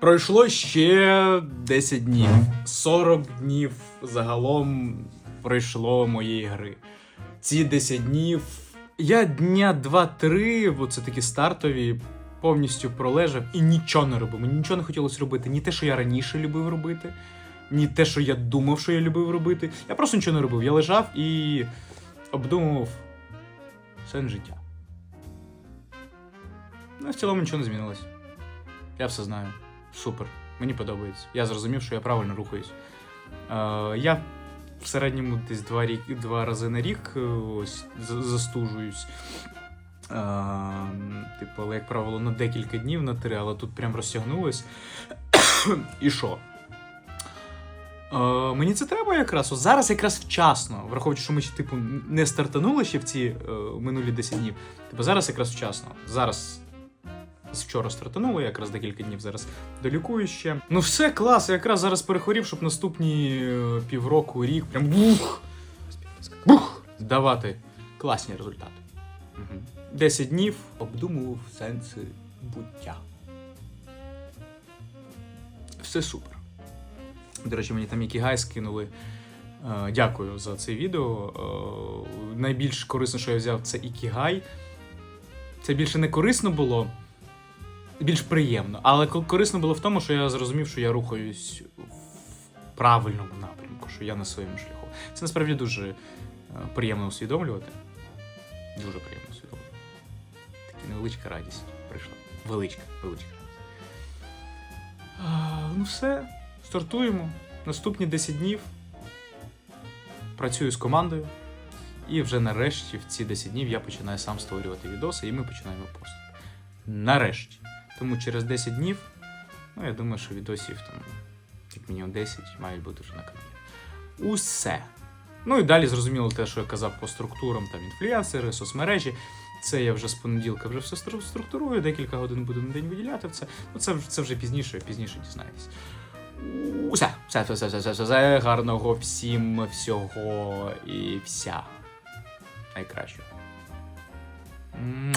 Пройшло ще 10 днів. 40 днів загалом пройшло моєї гри. Ці 10 днів. Я дня 2-3, бо це такі стартові, повністю пролежав і нічого не робив. Мені нічого не хотілося робити. Ні те, що я раніше любив робити, ні те, що я думав, що я любив робити. Я просто нічого не робив. Я лежав і обдумував сенс життя. Ну, в цілому нічого не змінилось. Я все знаю. Супер. Мені подобається. Я зрозумів, що я правильно рухаюсь. Е, я в середньому десь два, рік, два рази на рік е, ось, застужуюсь. Е, типу, але, як правило, на декілька днів на три, але тут прям розтягнулось. І що? Е, мені це треба якраз. От зараз якраз вчасно, враховуючи, що ми ще типу не стартанули ще в ці е, минулі 10 днів. Типу зараз якраз вчасно. Зараз з вчора стартануло, я якраз декілька днів зараз долікую ще. Ну все, клас, я якраз зараз перехворів, щоб наступні е, півроку, рік прям бух, бух, давати класні результати. Угу. 10 днів обдумував сенси буття. Все супер. До речі, мені там Ікігай скинули. Е, Дякую за це відео. Е, Найбільш корисно, що я взяв, це Ікігай. Це більше не корисно було, більш приємно. Але корисно було в тому, що я зрозумів, що я рухаюсь в правильному напрямку, що я на своєму шляху. Це насправді дуже е, приємно усвідомлювати. Дуже приємно усвідомлювати. Така невеличка радість прийшла. Величка, величка радість. Ну все, стартуємо. Наступні 10 днів. Працюю з командою. І вже нарешті в ці 10 днів я починаю сам створювати відоси, і ми починаємо постити. Нарешті. Тому через 10 днів, ну я думаю, що відосів там, як мінімум 10, мають бути вже на каналі. Усе. Ну і далі зрозуміло те, що я казав по структурам, там інфлюенсери, соцмережі. Це я вже з понеділка вже все структурую, декілька годин буду на день виділяти в це. Ну це, це вже пізніше, пізніше дізнаєтесь. Усе, все, все, все, все, все, все, все, гарного всім всього і вся. Найкраще. М.